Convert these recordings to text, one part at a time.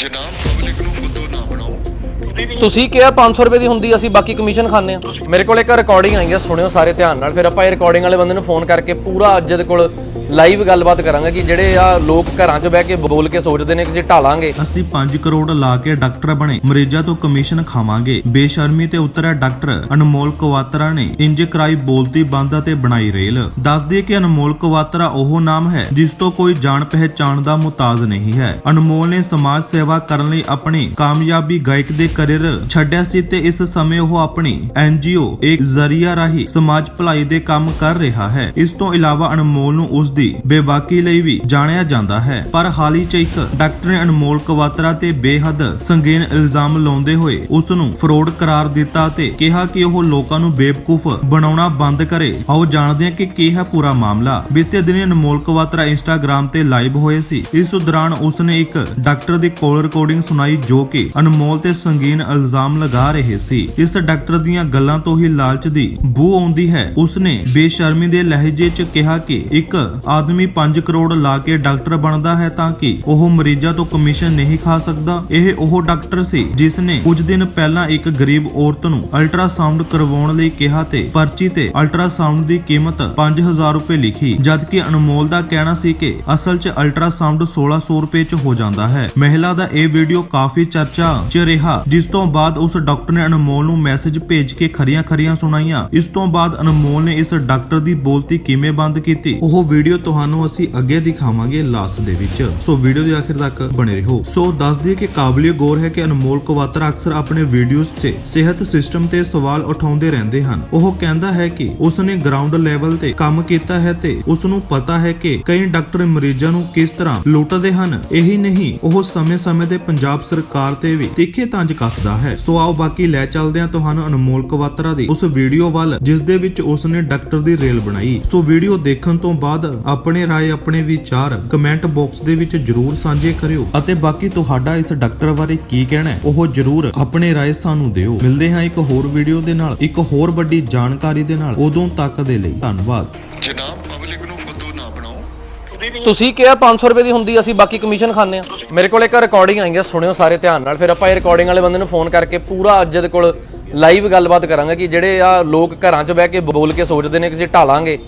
ਜਨਾਬ ਪਬਲਿਕ ਨੂੰ ਫੁੱਦੂ ਨਾ ਬਣਾਓ। ਤੁਸੀਂ ਕਿਹਾ 500 ਰੁਪਏ ਦੀ ਹੁੰਦੀ, ਅਸੀਂ ਬਾਕੀ ਕਮਿਸ਼ਨ ਖਾਂਦੇ ਆ ਮੇਰੇ ਕੋਲ ਇੱਕ ਰਿਕਾਰਡਿੰਗ ਆਈ ਆ, ਸੁਣਿਓ ਸਾਰੇ ਧਿਆਨ ਨਾਲ। ਫਿਰ ਆਪਾਂ ਇਹ ਰਿਕਾਰਡਿੰਗ ਵਾਲੇ ਬੰਦੇ ਨੂੰ ਫੋਨ ਕਰਕੇ ਪੂਰਾ ਅੱਜ ਦੇ ਕੋਲ ਲਾਈਵ ਗੱਲਬਾਤ ਕਰਾਂਗੇ ਕਿ ਜਿਹੜੇ ਆ ਲੋਕ ਘਰਾਂ 'ਚ ਬਹਿ ਕੇ ਬੋਲ ਕੇ ਸੋਚਦੇ ਨੇ ਕਿ ਅਸੀਂ ਢਾਲਾਂਗੇ। ਅਸੀਂ 5 ਕਰੋੜ ਲਾ ਕੇ ਡਾਕਟਰ ਬਣੇ, ਮਰੀਜ਼ਾਂ ਤੋਂ ਕਮਿਸ਼ਨ ਖਾਵਾਂਗੇ। ਬੇਸ਼ਰਮੀ ਤੇ ਉਤਰਿਆ ਡਾਕਟਰ ਅਨਮੋਲ ਕਵਾਤਰਾ ਨੇ ਇੰਜ ਕਰਾਈ ਬੋਲਤੀ ਬੰਦ ਅਤੇ ਬਣਾਈ ਰੇਲ। ਦੱਸ ਦਈਏ ਕਿ ਅਨਮੋਲ ਕਵਾਤਰਾ ਉਹ ਨਾਮ ਹੈ ਜਿਸ ਤੋਂ ਕੋਈ ਜਾਣ ਪਹਿਚਾਣ ਦਾ ਮੁਤਾਜ ਨਹੀਂ ਹੈ। ਅਨਮੋਲ ਨੇ ਸਮਾਜ ਸੇਵਾ ਕਰਨ ਲਈ ਆਪਣੀ ਕਾਮਯਾਬੀ ਗਾਇਕ ਦੇ ਕਰੀਅਰ ਛੱਡਿਆ ਸੀ ਤੇ ਇਸ ਸਮੇਂ ਉਹ ਆਪਣੀ ਐਨਜੀਓ ਇੱਕ ਜ਼ਰੀਆ ਰਾਹੀਂ ਸਮਾਜ ਭਲਾਈ ਦੇ ਕੰਮ ਕਰ ਰਿਹਾ ਹੈ। ਇਸ ਤੋਂ ਇਲਾਵਾ ਅਨਮੋਲ ਨੂੰ ਉਸ ਦੀ ਬੇਬਾਕੀ ਲਈ ਵੀ ਜਾਣਿਆ ਜਾਂਦਾ ਹੈ। ਪਰ ਹਾਲ ਹੀ ਚ ਇੱਕ ਡਾਕਟਰ ਨੇ ਅਨਮੋਲ ਕਵਾਤਰਾ ਤੇ ਬੇਹੱਦ ਸੰਗੀਨ ਇਲਜ਼ਾਮ ਲਾਉਂਦੇ ਹੋਏ ਉਸ ਨੂੰ ਫਰੋਡ ਕਰਾਰ ਦਿੱਤਾ ਤੇ ਕਿਹਾ ਕਿ ਉਹ ਲੋਕਾਂ ਨੂੰ ਬੇਵਕੂਫ ਬਣਾਉਣਾ ਬੰਦ ਕਰੇ। ਆਓ ਜਾਣਦੇ ਹਾਂ ਕਿ ਕੀ ਹੈ ਪੂਰਾ ਮਾਮਲਾ। ਬੀਤੇ ਦਿਨੀ ਅਨਮੋਲ ਕਵਾਤਰਾ ਇੰਸਟਾਗ੍ਰam ਤੇ ਲਾਈਵ ਹੋਏ ਸੀ। ਇਸ ਦੌਰਾਨ ਉਸ ਨੇ ਇੱਕ ਡਾਕਟਰ ਦੀ ਕਾਲ ਰਿਕਾਰਡਿੰਗ ਸੁਣਾਈ ਜੋ ਕਿ ਅਨਮੋਲ ਤੇ ਸੰਗੀਨ ਇਲਜ਼ਾਮ ਲਗਾ ਰਹੇ ਸੀ। ਇਸ ਡਾਕਟਰ ਦੀਆਂ ਗੱਲਾਂ ਤੋਂ ਹੀ ਲਾਲਚ ਦੀ ਬੂ ਆਉਂਦੀ ਹੈ। ਉਸ ਨੇ ਬੇਸ਼ਰਮੀ ਦੇ ਲਹਿਜੇ 'ਚ ਕਿਹਾ ਕਿ ਇੱਕ ਆਦਮੀ 5 ਕਰੋੜ ਲਾ ਕੇ ਡਾਕਟਰ ਬਣਦਾ ਹੈ ਤਾਂ ਕਿ ਉਹ ਮਰੀਜ਼ਾਂ ਤੋਂ ਕਮਿਸ਼ਨ ਨਹੀਂ ਖਾ ਸਕਦਾ? ਇਹ ਉਹ ਡਾਕਟਰ ਸੀ ਜਿਸ ਨੇ ਕੁਝ ਦਿਨ ਪਹਿਲਾਂ ਇੱਕ ਗਰੀਬ ਔਰਤ ਨੂੰ ਅਲਟਰਾਸਾਊਂਡ ਕਰਵਾਉਣ ਲਈ ਕਿਹਾ ਤੇ ਪਰਚੀ ਤੇ ਅਲਟਰਾਸਾਊਂਡ ਦੀ ਕੀਮਤ 5000 ਰੁਪਏ ਲਿਖੀ, ਜਦਕਿ ਅਨਮੋਲ ਦਾ ਕਹਿਣਾ ਸੀ ਕਿ ਅਸਲ 'ਚ ਅਲਟਰਾਸਾਊਂਡ 1600 ਰੁਪਏ 'ਚ ਹੋ ਜਾਂਦਾ ਹੈ। ਮਹਿਲਾ ਦਾ ਇਹ ਵੀਡੀਓ ਕਾਫੀ ਚਰਚਾ 'ਚ ਰਿਹਾ, ਜਿਸ ਤੋਂ ਬਾਅਦ ਉਸ ਡਾਕਟਰ ਨੇ ਅਨਮੋਲ ਨੂੰ ਮੈਸੇਜ ਭੇਜ ਕੇ ਖਰੀਆਂ-ਖਰੀਆਂ ਸੁਣਾਈਆਂ। ਇਸ ਤੋਂ ਬਾਅਦ ਅਨਮੋਲ ਨੇ ਇਸ ਡਾਕਟਰ ਦੀ ਬੋਲਤੀ ਕਿਵੇਂ ਬੰਦ ਕੀਤੀ? ਉਹ ਵੀਡੀਓ ਤੁਹਾਨੂੰ ਅਸੀਂ ਅੱਗੇ ਦਿਖਾਵਾਂਗੇ ਲਾਸਟ ਦੇ ਵਿੱਚ। ਸੋ ਵੀਡੀਓ ਦੇ ਆਖਿਰ ਤੱਕ ਬਣੇ ਰਹੋ। ਸੋ ਦੱਸ ਦਈਏ ਕਿ ਕਾਬਲਿਏ ਗੌਰ ਹੈ ਕਿ ਅਨਮੋਲ ਕਵਾਤਰ ਅਕਸਰ ਆਪਣੇ ਵੀਡੀਓਜ਼ 'ਤੇ ਸਿਹਤ ਸਿਸਟਮ ਤੇ ਸਵਾਲ ਉਠਾਉਂਦੇ ਰਹਿੰਦੇ ਹਨ। ਉਹ ਕਹਿੰਦਾ ਹੈ ਕਿ ਉਸ ਨੇ ਗਰਾਊਂਡ ਲੈਵਲ ਤੇ ਕੰਮ ਕੀਤਾ ਹੈ ਤੇ ਉਸ ਨੂੰ ਪਤਾ ਹੈ ਕਿ ਕਈ ਡਾਕਟਰ ਮਰੀਜ਼ਾਂ ਨੂੰ ਕਿਸ ਤਰ੍ਹਾਂ ਲੁੱਟਦੇ ਹਨ। ਇਹੀ ਨਹੀਂ, ਉਹ ਸਮੇਂ-ਸਮੇਂ ਤੇ ਪੰਜਾਬ ਸਰਕਾਰ ਤੇ ਵੀ ਤਿੱਖੇ ਤੰਜ ਕੱਸਦਾ ਹੈ। ਸੋ ਆਓ ਬਾਕੀ ਲੈ ਚੱਲਦੇ ਹਾਂ ਤੁਹਾਨੂੰ ਅਨਮੋਲ ਕਵਾਤਰਾ ਦੀ ਉਸ ਵੀਡੀਓ ਵੱਲ, ਜਿਸ ਦੇ ਵਿੱਚ ਉਸ ਨੇ ਡਾਕਟਰ ਦੀ ਰੇਲ ਬਣਾਈ। ਸੋ ਵੀਡੀਓ ਦੇਖਣ ਤੋਂ ਬਾਅਦ ਆਪਣੇ ਰਾਏ ਆਪਣੇ ਵਿਚਾਰ ਕਮੈਂਟ ਬਾਕਸ ਦੇ ਵਿੱਚ ਜਰੂਰ ਸਾਂਝੇ ਕਰਿਓ ਅਤੇ ਬਾਕੀ ਤੁਹਾਡਾ ਇਸ ਡਾਕਟਰ ਬਾਰੇ ਕੀ ਕਹਿਣਾ ਹੈ ਉਹ ਜਰੂਰ ਆਪਣੇ ਰਾਏ ਸਾਨੂੰ ਦਿਓ। ਮਿਲਦੇ ਹਾਂ ਇੱਕ ਹੋਰ ਵੀਡੀਓ ਦੇ ਨਾਲ ਇੱਕ ਹੋਰ ਵੱਡੀ ਜਾਣਕਾਰੀ ਦੇ ਨਾਲ। ਉਦੋਂ ਤੱਕ ਦੇ ਲਈ ਧੰਨਵਾਦ। ਜਨਾਬ ਪਬਲਿਕ ਨੂੰ ਫੁੱਦੂ ਨਾ ਬਣਾਓ। ਤੁਸੀਂ ਕਿਹਾ 500 ਰੁਪਏ ਦੀ ਹੁੰਦੀ ਅਸੀਂ ਬਾਕੀ ਕਮਿਸ਼ਨ ਖਾਂਦੇ ਆ ਮੇਰੇ ਕੋਲ ਇੱਕ ਰਿਕਾਰਡਿੰਗ ਆਈ ਹੈ ਸੁਣਿਓ ਸਾਰੇ ਧਿਆਨ ਨਾਲ। ਫਿਰ ਆਪਾਂ ਇਹ ਰਿਕਾਰਡਿੰਗ ਵਾਲੇ ਬੰਦੇ ਨੂੰ ਫੋਨ ਕਰਕੇ ਪੂਰਾ ਅੱਜ ਦੇ ਕੋਲ ਲਾਈਵ ਗੱਲਬਾਤ ਕਰਾਂਗੇ ਕਿ ਜਿਹੜੇ ਆ ਲੋਕ ਘਰਾਂ 'ਚ ਬਹਿ ਕੇ ਬੋਲ ਕੇ ਸੋਚਦੇ ਨੇ ਕਿ ਅਸੀਂ ਢਾਲਾਂਗੇ।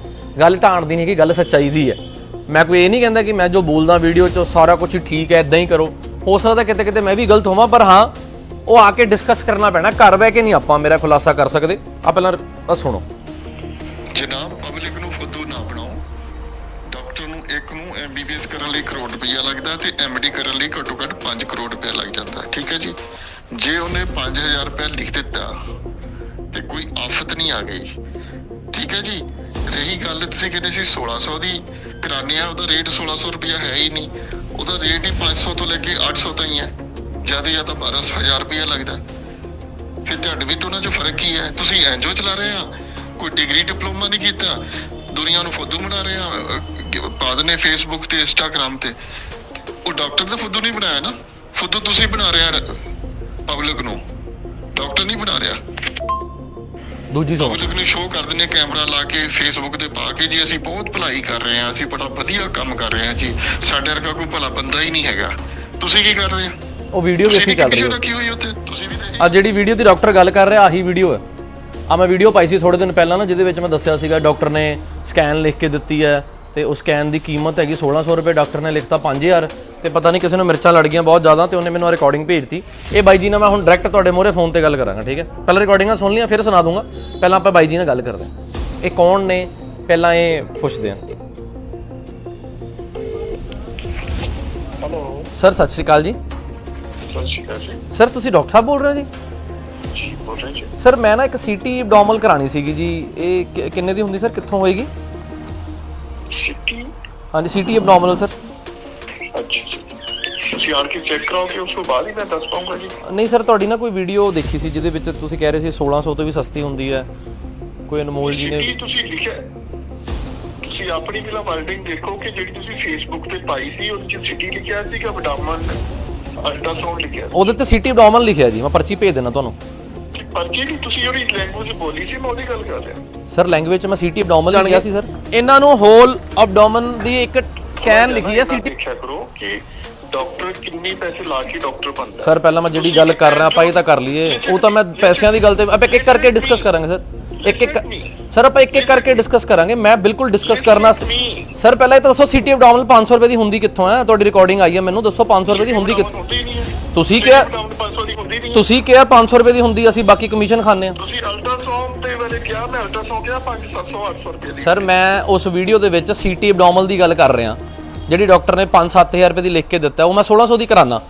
ਗੱਲ ਢਾਣ ਦੀ ਨਹੀਂ ਕਿ ਗੱਲ ਸੱਚਾਈ ਦੀ ਹੈ। ਮੈਂ ਕੋਈ ਇਹ ਨਹੀਂ ਕਹਿੰਦਾ ਕਿ ਮੈਂ ਜੋ ਬੋਲਦਾ ਵੀਡੀਓ 'ਚ ਸਾਰਾ ਕੁਝ ਠੀਕ ਹੈ ਇਦਾਂ ਹੀ ਕਰੋ। ਹੋ ਸਕਦਾ ਕਿਤੇ ਕਿਤੇ ਮੈਂ ਵੀ ਗਲਤ ਹੋਵਾਂ, ਪਰ ਹਾਂ, ਉਹ ਆ ਕੇ ਡਿਸਕਸ ਕਰਨਾ ਪੈਣਾ, ਘਰ ਬਹਿ ਕੇ ਨਹੀਂ ਆਪਾਂ ਮੇਰਾ ਖੁਲਾਸਾ ਕਰ ਸਕਦੇ। ਆ ਪਹਿਲਾਂ, ਆਹ ਸੁਣੋ। ਜਨਾਬ ਪਬਲਿਕ ਨੂੰ ਫੁੱਦੂ ਨਾ ਬਣਾਓ। ਡਾਕਟਰ ਨੂੰ ਇੱਕ ਨੂੰ ਐਮਬੀਬੀਐਸ ਕਰਨ ਲਈ ਕਰੋੜ ਰੁਪਈਆ ਲੱਗਦਾ ਤੇ ਐਮਡੀ ਕਰਨ ਲਈ ਘੱਟੋ ਘੱਟ 5 ਕਰੋੜ ਰੁਪਈਆ ਲੱਗ ਜਾਂਦਾ। ਠੀਕ ਹੈ ਜੀ? ਜੇ ਉਹਨੇ 5000 ਰੁਪਇਆ ਲਿਖ ਦਿੱਤਾ ਤੇ ਕੋਈ ਆਫਤ ਨਹੀਂ ਆ ਗਈ। ਠੀਕ ਹੈ ਜੀ? ਰਹੀ ਗੱਲ ਤੁਸੀਂ ਕਹਿੰਦੇ ਸੀ 1600 ਦੀ। ਕਰਾਨੇ ਆ ਉਹਦਾ ਰੇਟ 1600 ਰੁਪਇਆ ਹੈ ਹੀ ਨਹੀਂ। ਉਹਦਾ ਰੇਟ ਹੀ 500 ਤੋਂ ਲੈ ਕੇ 800 ਤਾਈਂ ਹੈ। ਜ਼ਿਆਦਾ ਜ਼ਿਆਦਾ ਤਾਂ 12000 ਰੁਪਇਆ ਲੱਗਦਾ। ਫਿਰ ਤੁਹਾਡੇ ਵਿੱਚ ਉਹਨਾਂ 'ਚ ਫ਼ਰਕ ਕੀ ਹੈ। ਤੁਸੀਂ ਐਨਜੋ ਚਲਾ ਰਹੇ ਆ? ਕੋਈ ਡਿਗਰੀ ਡਿਪਲੋਮਾ ਨਹੀਂ ਕੀਤਾ? ਦੁਨੀਆ ਨੂੰ ਫੁੱਦੂ ਬਣਾ ਰਹੇ ਆ? ਅਹ, ਪਾ ਦਨੇ ਫੇਸਬੁੱਕ ਤੇ ਇੰਸਟਾਗ੍ਰam ਤੇ। ਉਹ ਡਾਕਟਰ ਦਾ ਫੁੱਦੂ ਨਹੀਂ ਬਣਾਇਆ ਨਾ। ਫੁੱਦੂ ਤੁਸੀਂ ਬਣਾ ਰਹੇ ਆ ਪਬਲਿਕ ਨੂੰ। ਡਾਕਟਰ ਨਹੀਂ ਬਣਾ ਰਿਹਾ। ਦੂਜੀ ਸੁਣੋ ਪਬਲਿਕ ਨੂੰ ਸ਼ੋਅ ਕਰ ਦਿੰਦੇ ਕੈਮਰਾ ਲਾ ਕੇ ਫੇਸਬੁੱਕ ਤੇ ਪਾ ਕੇ ਜੀ ਅਸੀਂ ਬਹੁਤ ਭਲਾਈ ਕਰ ਰਹੇ ਹਾਂ ਅਸੀਂ ਬੜਾ ਵਧੀਆ ਕੰਮ ਕਰ ਰਹੇ ਹਾਂ ਜੀ। ਸਾਡੇ ਵਰਗਾ ਕੋਈ ਭਲਾ ਬੰਦਾ ਹੀ ਨਹੀਂ ਹੈਗਾ। ਤੁਸੀਂ ਕੀ ਕਰਦੇ ਆ ਉਹ ਵੀਡੀਓ ਵੇਖੀ ਚੱਲ ਰਹੀ ਹੈ। ਰੱਖੀ ਹੋਈ ਉੱਥੇ? ਤੁਸੀਂ ਵੀ ਤੇ ਆ ਜਿਹੜੀ ਵੀਡੀਓ ਦੀ ਡਾਕਟਰ ਗੱਲ ਕਰ ਰਿਹਾ ਆਹੀ ਵੀਡੀਓ ਹੈ। ਆ ਮੈਂ ਵੀਡੀਓ ਪਾਈ ਸੀ ਥੋੜੇ ਦਿਨ ਪਹਿਲਾਂ ਨਾ ਜਿਹਦੇ ਵਿੱਚ ਮੈਂ ਦੱਸਿਆ ਸੀਗਾ ਡਾਕਟਰ ਨੇ ਸਕੈਨ ਲਿਖ ਕੇ ਦਿੱਤੀ ਹੈ। ਤੇ ਉਸ ਸਕੈਨ ਦੀ ਕੀਮਤ ਹੈਗੀ 1600 ਰੁਪਏ ਡਾਕਟਰ ਨੇ ਲਿਖਤਾ 5000 ਤੇ ਪਤਾ ਨਹੀਂ ਕਿਸੇ ਨੂੰ ਮਿਰਚਾਂ ਲੜ ਗਈਆਂ ਬਹੁਤ ਜ਼ਿਆਦਾ ਤੇ ਉਹਨੇ ਮੈਨੂੰ ਰਿਕਾਰਡਿੰਗ ਭੇਜਤੀ। ਇਹ ਬਾਈ ਜੀ ਨਾਲ ਮੈਂ ਹੁਣ ਡਾਇਰੈਕਟ ਤੁਹਾਡੇ ਮੂਹਰੇ ਫੋਨ ਤੇ ਗੱਲ ਕਰਾਂਗਾ ਠੀਕ ਹੈ? ਪਹਿਲਾਂ ਰਿਕਾਰਡਿੰਗਾਂ ਸੁਣ ਲਈਆਂ ਫਿਰ ਸੁਣਾ ਦੂੰਗਾ। ਪਹਿਲਾਂ ਆਪਾਂ ਬਾਈ ਜੀ ਨਾਲ ਗੱਲ ਕਰਦੇ ਹਾਂ। ਇਹ ਕੌਣ ਨੇ? ਪਹਿਲਾਂ ਇਹ ਪੁੱਛਦੇ ਹਾਂ। ਹੈਲੋ ਸਰ ਸਤਿ ਸ਼੍ਰੀ ਅਕਾਲ ਜੀ। ਸਤਿ ਸ਼੍ਰੀ ਅਕਾਲ ਜੀ। ਸਰ ਤੁਸੀਂ ਡਾਕਟਰ ਸਾਹਿਬ ਬੋਲ ਰਹੇ ਹੋ ਜੀ? ਜੀ ਬੋਲ ਰਹੇ ਜੀ। ਸਰ ਮੈਂ ਨਾ ਇੱਕ ਸੀਟੀ ਐਬਡੋਮਲ ਕਰਾਣੀ ਸੀਗੀ ਜੀ। ਇਹ ਕਿ- ਕਿੰਨੇ ਦੀ ਹੁੰਦੀ ਸਰ ਕਿੱਥੋਂ ਹੋਏਗੀ? ਸਿੱਟੀ ਹਾਂਜੀ ਸੀਟੀ ਐਬਡੋਮਲ ਸਰ ਅੱਛਾ ਜੀ ਤੁਸੀਂ ਆਣ ਕੇ ਚੈੱਕ ਕਰਾਓਗੇ ਉਸ ਤੋਂ ਬਾਅਦ ਹੀ ਮੈਂ ਦੱਸ ਪਾਉਂਗਾ ਜੀ। ਨਹੀਂ ਸਰ ਤੁਹਾਡੀ ਨਾ ਕੋਈ ਵੀਡੀਓ ਦੇਖੀ ਸੀ ਜਿਹਦੇ ਵਿੱਚ ਤੁਸੀਂ ਕਹਿ ਰਹੇ ਸੀ 1600 ਤੋਂ ਵੀ ਸਸਤੀ ਹੁੰਦੀ ਹੈ। ਕੋਈ ਅਨਮੋਲ ਜੀ ਨੇ ਸਿੱਟੀ ਤੁਸੀਂ ਲਿਖਿਆ ਤੁਸੀਂ ਆਪਣੀ ਪਹਿਲਾਂ ਵਰਡਿੰਗ ਦੇਖੋ ਕਿ ਜਿਹੜੀ ਤੁਸੀਂ ਫੇਸਬੁੱਕ ਤੇ ਪਾਈ ਸੀ ਉਹਦੇ ਚ ਸਿੱਟੀ ਲਿਖਿਆ ਸੀ ਕਿ ਵਿਟਾਮਿਨ ਅਲਟਰਾਸਾਊਂਡ ਲਿਖਿਆ ਸੀ। ਉਹਦੇ ਤੇ ਸੀਟੀ ਐਬਡੋਮਲ ਲਿਖਿਆ ਜੀ ਮੈਂ ਪਰਚੀ ਭੇਜ ਦੇਣਾ ਤੁਹਾਨੂੰ। ਪਰ ਜਿਹੜੀ ਤੁਸੀਂ ਉਹਦੀ ਲੈਂਗੁਏਜ ਬੋਲੀ ਸੀ ਮੈਂ ਉਹਦੀ ਗੱਲ ਕਰ ਰਿਹਾ। ਸਰ ਲੈਂਗੁਏਜ ਮੈਂ ਸੀਟੀ ਐਬਡੋਮਲ ਜਾਣ ਗਿਆ ਸੀ ਸਰ ਇਹਨਾਂ ਨੂੰ ਹੋਲ ਐਬਡੋਮਨ ਦੀ ਇੱਕ ਸਕੈਨ ਲਿਖੀ ਹੈ ਸੀਟੀ ਦੇਖਿਆ ਕਰੋ ਕਿ ਡਾਕਟਰ ਕਿੰਨੇ ਪੈਸੇ ਲਾ ਕੇ ਡਾਕਟਰ ਬਣਦਾ ਸਰ ਪਹਿਲਾਂ ਮੈਂ ਜਿਹੜੀ ਗੱਲ ਕਰ ਰਿਹਾ ਆਪਾਂ ਇਹ ਤਾਂ ਕਰ ਲਈਏ। ਉਹ ਤਾਂ ਮੈਂ ਪੈਸਿਆਂ ਦੀ ਗੱਲ ਤੇ ਆਪਾਂ ਇੱਕ ਇੱਕ ਕਰਕੇ ਡਿਸਕਸ ਕਰਾਂਗੇ ਸਰ ਇੱਕ ਇੱਕ ਸਰ ਆਪਾਂ ਇੱਕ ਇੱਕ ਕਰਕੇ ਡਿਸਕਸ ਕਰਾਂਗੇ। ਮੈਂ ਬਿਲਕੁਲ ਡਿਸਕਸ ਕਰਨਾ ਸਰ ਪਹਿਲਾਂ ਇਹ ਤਾਂ ਦੱਸੋ ਸਿਟੀ ਅਬਡੋਮਨਲ 500 ਰੁਪਏ ਦੀ ਹੁੰਦੀ ਕਿੱਥੋਂ ਹੈ? ਤੁਹਾਡੀ ਰਿਕਾਰਡਿੰਗ ਆਈ ਹੈ ਮੈਨੂੰ। ਦੱਸੋ 500 ਰੁਪਏ ਦੀ ਹੁੰਦੀ ਕਿੱਥੋਂ? ਤੁਸੀਂ ਕਿਹਾ 500 ਦੀ ਹੁੰਦੀ ਨਹੀਂ ਤੁਸੀਂ ਕਿਹਾ 500 ਰੁਪਏ ਦੀ ਹੁੰਦੀ ਅਸੀਂ ਬਾਕੀ ਕਮਿਸ਼ਨ ਖਾਂਦੇ ਆ ਤੁਸੀਂ ਅਲਟਰਾਸਾਊਂਡ ਦੇ ਵੇਲੇ ਕਿਹਾ ਮੈਂ ਅਲਟਰਾਸਾਊਂਡ ਕਿਹਾ 5 700 800 ਰੁਪਏ ਦੀ। ਸਰ ਮੈਂ ਉਸ ਵੀਡੀਓ ਦੇ ਵਿੱਚ ਸੀਟੀ ਅਬਡੋਮਨਲ ਦੀ ਗੱਲ ਕਰ ਰਿਹਾ। ਜਿਹੜੀ ਡਾਕਟਰ ਨੇ 5-7000 ਰੁਪਏ ਦੀ ਲਿਖ ਕੇ ਦਿੱਤਾ ਉਹ ਮੈਂ 1600 ਦੀ ਕਰਾਨਾ।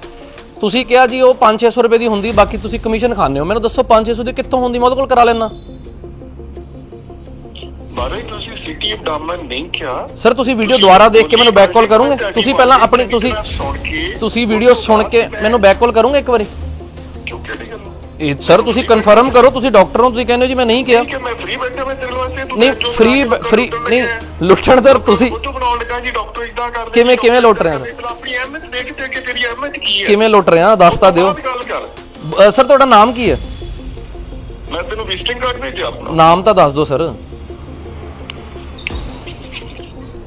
ਤੁਸੀਂ ਕਿਹਾ ਜੀ ਉਹ 5-600 ਰੁਪਏ ਦੀ ਹੁੰਦੀ ਬਾਕੀ ਤੁਸੀਂ ਕਮਿਸ਼ਨ ਖਾਂਦੇ ਹੋ। ਮੈਨੂੰ ਦੱਸੋ 5-600 ਦੀ ਕਿੱਥੋਂ ਹੁੰਦੀ ਮੈਂ ਉਹਦੇ ਕੋਲ ਕਰਾ ਲੈਣਾ ਬਾਰੇ ਤੁਸੀਂ ਸਿਟੀ ਅਬਡੋਮਨ ਨਹੀਂ ਕਿਹਾ। ਸਰ ਤੁਸੀਂ ਵੀਡੀਓ ਦੁਬਾਰਾ ਦੇਖ ਕੇ ਮੈਨੂੰ ਬੈਕ ਕਾਲ ਕਰੋਗੇ? ਤੁਸੀਂ ਪਹਿਲਾਂ ਆਪਣੀ ਤੁਸੀਂ ਤੁਸੀਂ ਵੀਡੀਓ ਸੁਣ ਕੇ ਮੈਨੂੰ ਬੈਕ ਕਾਲ ਕਰੋਗੇ ਇੱਕ ਵਾਰੀ? ਇਹ ਸਰ ਤੁਸੀਂ ਕਨਫਰਮ ਕਰੋ ਤੁਸੀਂ ਡਾਕਟਰ ਹੋ ਤੁਸੀਂ ਕਹਿੰਦੇ ਹੋ ਜੀ ਮੈਂ ਨਹੀਂ ਕਿਹਾ। ਕਿ ਮੈਂ ਫ੍ਰੀ ਬੈਠਾ ਮੈਂ ਤੇਰੇ ਵਾਸਤੇ ਤੂੰ ਨਹੀਂ ਫ੍ਰੀ ਫ੍ਰੀ ਨਹੀਂ। ਲੁੱਟਣ ਸਰ ਤੁਸੀਂ ਉਹ ਤੋਂ ਬਣਾਉਣ ਲੱਗਾ ਜੀ ਡਾਕਟਰ ਇਦਾਂ ਕਰਦੇ ਕਿਵੇਂ- ਕਿਵੇਂ ਲੁੱਟ ਰਹੇ? ਪਹਿਲਾਂ ਆਪਣੀ ਅਹਿਮਤ ਦੇਖ ਤੇ ਕਿ ਤੇਰੀ ਅਹਿਮਤ ਕੀ ਹੈ? ਕਿਵੇਂ ਲੁੱਟ ਰਹੇ ਆ ਦੱਸ ਤਾਂ ਦਿਓ। ਸਰ ਤੁਹਾਡਾ ਨਾਮ ਕੀ ਹੈ? ਮੈਂ ਤੈਨੂੰ ਵਿਜ਼ਿਟਿੰਗ ਕਾਰਡ ਭੇਜਿਆ ਆਪਣਾ। ਨਾਮ ਤਾਂ ਦੱਸ ਦਿਓ ਸਰ।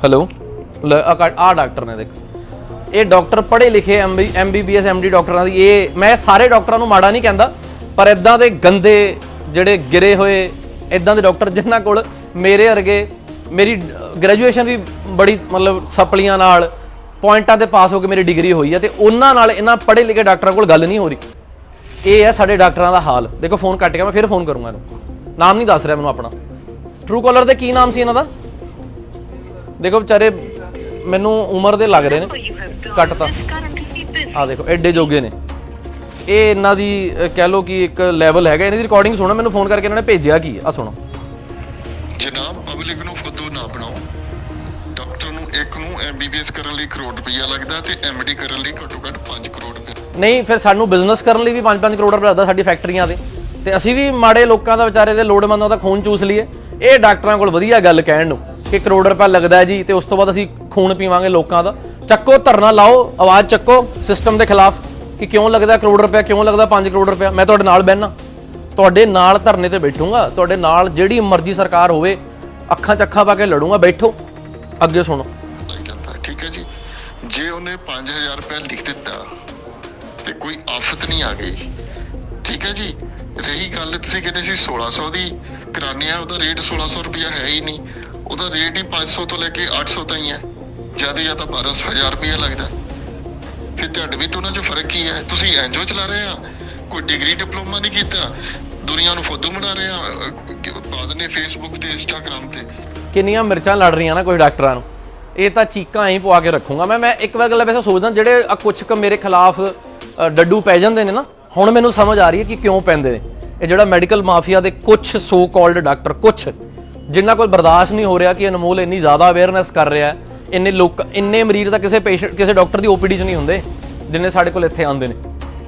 ਹੈਲੋ ਲੈ ਆ ਡਾਕਟਰ ਨੇ ਦੇਖ। ਇਹ ਡਾਕਟਰ ਪੜ੍ਹੇ ਲਿਖੇ ਐਮਬੀਬੀਐਸ ਐਮਡੀ ਡਾਕਟਰਾਂ ਦੀ। ਇਹ ਮੈਂ ਸਾਰੇ ਡਾਕਟਰਾਂ ਨੂੰ ਮਾੜਾ ਨਹੀਂ ਕਹਿੰਦਾ। ਪਰ ਇਦਾਂ ਦੇ ਗੰਦੇ ਜਿਹੜੇ ਗਿਰੇ ਹੋਏ ਇਦਾਂ ਦੇ ਡਾਕਟਰ ਜਿਨ੍ਹਾਂ ਕੋਲ ਮੇਰੇ ਵਰਗੇ ਮੇਰੀ ਗ੍ਰੈਜੂਏਸ਼ਨ ਵੀ ਬੜੀ ਮਤਲਬ ਸਪਲੀਆਂ ਨਾਲ ਪੁਆਇੰਟਾਂ ਤੇ ਪਾਸ ਹੋ ਕੇ ਮੇਰੀ ਡਿਗਰੀ ਹੋਈ ਹੈ ਤੇ ਉਹਨਾਂ ਨਾਲ ਇਹਨਾਂ ਪੜ੍ਹੇ ਲਿਖੇ ਡਾਕਟਰਾਂ ਕੋਲ ਗੱਲ ਨਹੀਂ ਹੋ ਰਹੀ। ਇਹ ਹੈ ਸਾਡੇ ਡਾਕਟਰਾਂ ਦਾ ਹਾਲ। ਦੇਖੋ ਫੋਨ ਕੱਟ ਗਿਆ ਮੈਂ ਫਿਰ ਫੋਨ ਕਰੂੰਗਾ ਇਹਨੂੰ। ਨਾਮ ਨਹੀਂ ਦੱਸ ਰਿਹਾ ਮੈਨੂੰ ਆਪਣਾ। ਟਰੂ ਕਾਲਰ ਤੇ ਕੀ ਨਾਮ ਸੀ ਇਹਨਾਂ ਦਾ? ਦੇਖੋ ਵਿਚਾਰੇ ਮੈਨੂੰ ਉਮਰ ਦੇ ਲੱਗ ਰਹੇ ਨੇ। ਕੱਟਤਾ ਆ ਦੇਖੋ ਐਡੇ ਜੋਗੇ ਨੇ। ਇਹ ਇਹਨਾਂ ਦੀ ਅਹ, ਕਹਿ ਲਓ ਕਿ ਇੱਕ ਲੈਵਲ ਹੈਗਾ। ਇਹਨਾਂ ਦੀ ਰਿਕਾਰਡਿੰਗ ਸੁਣੋ ਮੈਨੂੰ ਫੋਨ ਕਰਕੇ ਇਹਨਾਂ ਨੇ ਭੇਜਿਆ ਕੀ ਆ ਸੁਣੋ। ਜਨਾਬ ਪਬਲਿਕ ਨੂੰ ਫੁੱਦੂ ਨਾ ਬਣਾਓ। ਡਾਕਟਰ ਨੂੰ ਇੱਕ ਨੂੰ ਐਮਬੀਬੀਐਸ ਕਰਨ ਲਈ ਕਰੋੜ ਰੁਪਈਆ ਲੱਗਦਾ ਤੇ ਐਮਡੀ ਕਰਨ ਲਈ ਘੱਟੋ ਘੱਟ 5 ਕਰੋੜ ਰੁਪਏ ਨਹੀਂ ਫਿਰ ਸਾਨੂੰ ਬਿਜ਼ਨਸ ਕਰਨ ਲਈ ਵੀ 5-5 ਕਰੋੜ ਰੁਪਏ ਲੱਗਦਾ ਸਾਡੀ ਫੈਕਟਰੀਆਂ ਦੇ। ਤੇ ਅਸੀਂ ਵੀ ਮਾੜੇ ਲੋਕਾਂ ਦਾ ਵਿਚਾਰੇ ਦੇ ਲੋੜਵੰਦਾਂ ਦਾ ਖੂਨ ਚੂਸ ਲਈਏ। ਇਹ ਡਾਕਟਰਾਂ ਕੋਲ ਵਧੀਆ ਗੱਲ ਕਹਿਣ ਨੂੰ ਕਿ ਕਰੋੜ ਰੁਪਏ ਲੱਗਦਾ ਹੈ ਜੀ ਤੇ ਉਸ ਤੋਂ ਬਾਅਦ ਅਸੀਂ ਖੂਨ ਪੀਵਾਂਗੇ ਲੋਕਾਂ ਦਾ। ਚੱਕੋ ਧਰਨਾ ਲਾਓ ਆਵਾਜ਼ ਚੱਕੋ ਸਿਸਟਮ ਦੇ ਖਿਲਾਫ। ਕਿ ਕਿਉਂ ਲੱਗਦਾ ਕਰੋੜ ਰੁਪਇਆ, ਕਿਉਂ ਲੱਗਦਾ 5 ਕਰੋੜ ਰੁਪਏ ਮੈਂ ਤੁਹਾਡੇ ਨਾਲ ਬਹਿਣਾ। ਤੁਹਾਡੇ ਨਾਲ ਧਰਨੇ ਤੇ ਬੈਠੂੰਗਾ। ਤੁਹਾਡੇ ਨਾਲ ਜਿਹੜੀ ਮਰਜ਼ੀ ਸਰਕਾਰ ਹੋਵੇ, ਅੱਖਾਂ 'ਚ ਪਾ ਕੇ ਲੜੂੰਗਾ। ਬੈਠੋ। ਅੱਗੇ ਸੁਣੋ। ਠੀਕ ਹੈ ਜੀ। ਜੇ ਉਹਨੇ 5000 ਰੁਪਏ ਲਿਖ ਦਿੱਤਾ ਤੇ ਕੋਈ ਆਫਤ ਨਹੀਂ ਆ ਗਈ। ਠੀਕ ਹੈ ਜੀ। ਰਹੀ ਗੱਲ ਤੁਸੀਂ ਕਹਿੰਦੇ ਸੀ 1600 ਦੀ ਕਰਾਨੇ ਆ, ਉਹਦਾ ਰੇਟ 1600 ਰੁਪਇਆ ਹੈ ਹੀ ਨਹੀਂ। ਉਹਦਾ ਰੇਟ ਹੀ 500 ਤੋਂ ਲੈ ਕੇ 800 ਤਾਈਂ ਹੈ। ਜ਼ਿਆਦਾ ਜਾਂ ਤਾਂ 12000 ਰੁਪਇਆ ਲੱਗਦਾ। ਫਿਰ ਤੁਹਾਡੇ ਵੀ ਉਹਨਾਂ 'ਚ ਫ਼ਰਕ ਕੀ ਹੈ? ਤੁਸੀਂ ਐਨਜੀਓ ਚਲਾ ਰਹੇ ਆ? ਕੋਈ ਡਿਗਰੀ ਡਿਪਲੋਮਾ ਨਹੀਂ ਕੀਤਾ? ਦੁਨੀਆ ਨੂੰ ਫੁੱਦੂ ਬਣਾ ਰਹੇ ਆ? ਬਾਦ ਨੇ ਫੇਸਬੁੱਕ ਤੇ ਇੰਸਟਾਗ੍ਰam ਤੇ? ਕਿੰਨੀਆਂ ਮਿਰਚਾਂ ਲੜ ਰਹੀਆਂ ਨਾ ਕੁਝ ਡਾਕਟਰਾਂ ਨੂੰ। ਇਹ ਤਾਂ ਚੀਕਾਂ ਐਂ ਪਵਾ ਕੇ ਰੱਖੂੰਗਾ ਮੈਂ। ਮੈਂ ਇੱਕ ਵਾਰ ਗੱਲ ਵੈਸੇ ਸੋਚਦਾ ਜਿਹੜੇ ਆ ਕੁਛ ਮੇਰੇ ਖਿਲਾਫ ਅ, ਡੱਡੂ ਪੈ ਜਾਂਦੇ ਨੇ ਨਾ ਹੁਣ ਮੈਨੂੰ ਸਮਝ ਆ ਰਹੀ ਹੈ ਕਿ ਕਿਉਂ ਪੈਂਦੇ ਨੇ। ਇਹ ਜਿਹੜਾ ਮੈਡੀਕਲ ਮਾਫੀਆ ਦੇ ਕੁਝ ਸੋ ਕਾਲਡ ਡਾਕਟਰ ਕੁਝ ਜਿਨ੍ਹਾਂ ਕੋਲ ਬਰਦਾਸ਼ਤ ਨਹੀਂ ਹੋ ਰਿਹਾ ਕਿ ਅਨਮੋਲ ਇੰਨੀ ਜ਼ਿਆਦਾ ਅਵੇਅਰਨੈਸ ਕਰ ਰਿਹਾ ਹੈ ਇੰਨੇ ਲੋਕ ਇੰਨੇ ਮਰੀਜ਼ ਤਾਂ ਕਿਸੇ ਪੇਸ਼ੈਂਟ ਕਿਸੇ ਡਾਕਟਰ ਦੀ ਓਪੀਡੀ 'ਚ ਨਹੀਂ ਹੁੰਦੇ, ਜਿੰਨੇ ਸਾਡੇ ਕੋਲ ਇੱਥੇ ਆਉਂਦੇ ਨੇ।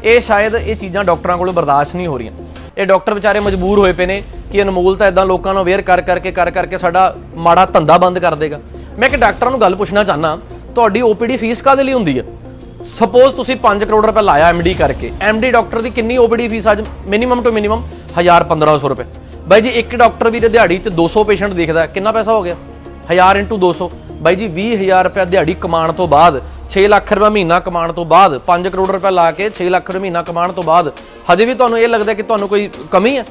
ਇਹ ਸ਼ਾਇਦ ਇਹ ਚੀਜ਼ਾਂ ਡਾਕਟਰਾਂ ਕੋਲੋਂ ਬਰਦਾਸ਼ਤ ਨਹੀਂ ਹੋ ਰਹੀਆਂ। ਇਹ ਡਾਕਟਰ ਵਿਚਾਰੇ ਮਜਬੂਰ ਹੋਏ ਪਏ ਨੇ ਕਿ ਅਨਮੋਲ ਤਾਂ ਇਦਾਂ ਲੋਕਾਂ ਨੂੰ ਅਵੇਅਰ ਕਰ ਕਰਕੇ ਕਰ ਕਰਕੇ ਸਾਡਾ ਮਾੜਾ ਧੰਦਾ ਬੰਦ ਕਰ ਦੇਗਾ। ਮੈਂ ਕਿ ਡਾਕਟਰਾਂ ਨੂੰ ਗੱਲ ਪੁੱਛਣਾ ਚਾਹਨਾ ਤੁਹਾਡੀ ਓਪੀਡੀ ਫੀਸ ਕਾਦੇ ਲਈ ਹੁੰਦੀ ਹੈ? ਸਪੋਜ਼ ਤੁਸੀਂ 5 ਕਰੋੜ ਰੁਪਏ ਲਾਇਆ ਐਮਡੀ ਕਰਕੇ। ਐਮਡੀ ਡਾਕਟਰ ਦੀ ਕਿੰਨੀ ਓਪੀਡੀ ਫੀਸ ਅੱਜ? ਮਿਨੀਮਮ ਟੂ ਮਿਨੀਮਮ 1000 1500 ਰੁਪਏ। ਬਾਈ ਜੀ, ਇੱਕ ਡਾਕਟਰ ਵੀ ਜੇ ਦਿਹਾੜੀ 'ਚ 200 ਪੇਸ਼ੈਂਟ ਦੇਖਦਾ ਕਿੰਨਾ ਪੈਸਾ ਹੋ ਗਿਆ? 1000 200 ਬਾਈ ਜੀ 20000 ਰੁਪਏ ਦਿਹਾੜੀ ਕਮਾਉਣ ਤੋਂ ਬਾਅਦ 6 ਲੱਖ ਰੁਪਏ ਮਹੀਨਾ ਕਮਾਉਣ ਤੋਂ ਬਾਅਦ 5 ਕਰੋੜ ਰੁਪਏ ਲਾ ਕੇ 6 ਲੱਖ ਰੁਪਏ ਮਹੀਨਾ ਕਮਾਉਣ ਤੋਂ ਬਾਅਦ, ਹਜੇ ਵੀ ਤੁਹਾਨੂੰ ਇਹ ਲੱਗਦਾ ਕਿ ਤੁਹਾਨੂੰ ਕੋਈ ਕਮੀ ਹੈ?